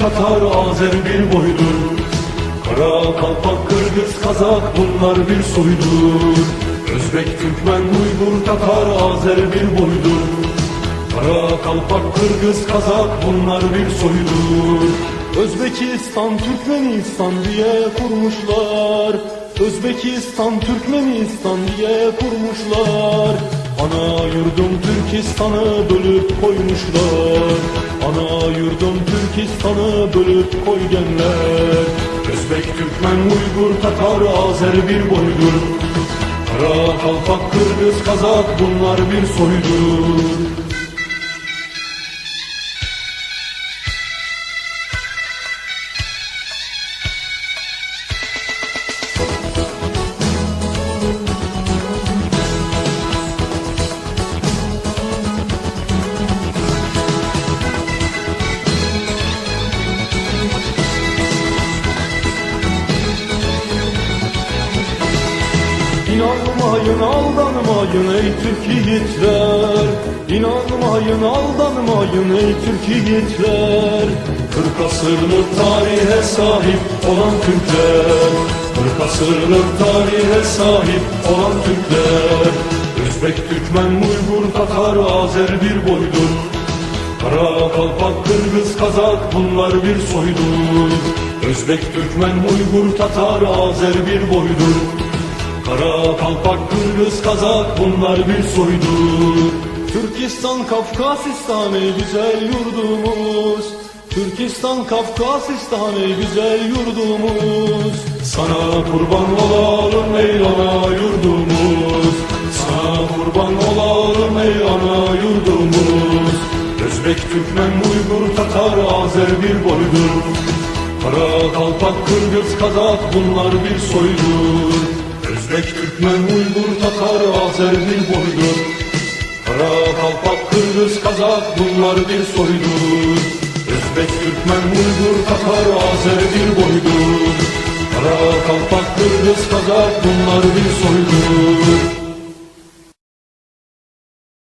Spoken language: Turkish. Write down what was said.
Tatar, Azer bir boydur Kara, Kalpak, Kırgız, Kazak bunlar bir soydur Özbek, Türkmen, Uygur, Tatar, Azer bir boydur Kara, Kalpak, Kırgız, Kazak bunlar bir soydur Özbekistan, Türkmenistan diye kurmuşlar. Özbekistan, Türkmenistan diye kurmuşlar. Ana yurdum Türkistan'ı bölüp koymuşlar Ana yurdum Türkistan'ı bölüp koygenler Özbek, Türkmen, Uygur, Tatar, Azer bir boydur. Kara, Kalpak, Kırgız, Kazak bunlar bir soydur İnanmayın aldanmayın ey Türk yiğitler İnanmayın aldanmayın ey Türk yiğitler Kırk asırlık tarihe sahip olan Türkler. Kırk asırlık tarihe sahip olan Türkler. Özbek, Türkmen, Uygur, Tatar, Azer bir boydur. Kara, Kalpak, Kırgız, Kazak bunlar bir soydur. Özbek, Türkmen, Uygur, Tatar, Azer bir boydur Kara, Kalpak, Kırgız, Kazak bunlar bir soydur Türkistan, Kafkasistan ey güzel yurdumuz. Türkistan, Kafkasistan ey güzel yurdumuz. Sana kurban olalım ey ana yurdumuz. Sana kurban olalım ey ana yurdumuz. Özbek, Türkmen, Uygur, Tatar, Azer bir boydur Kara, Kalpak, Kırgız, Kazak bunlar bir soydur Özbek, Türkmen, Uygur, Tatar, Azer boydur Kara, Kalpak, Kırgız, Kazak bunlar bir soydur Özbek, Türkmen, Uygur, Tatar, Azer bir boydur Kara, Kalpak, Kırgız, Kazak bunlar bir soydur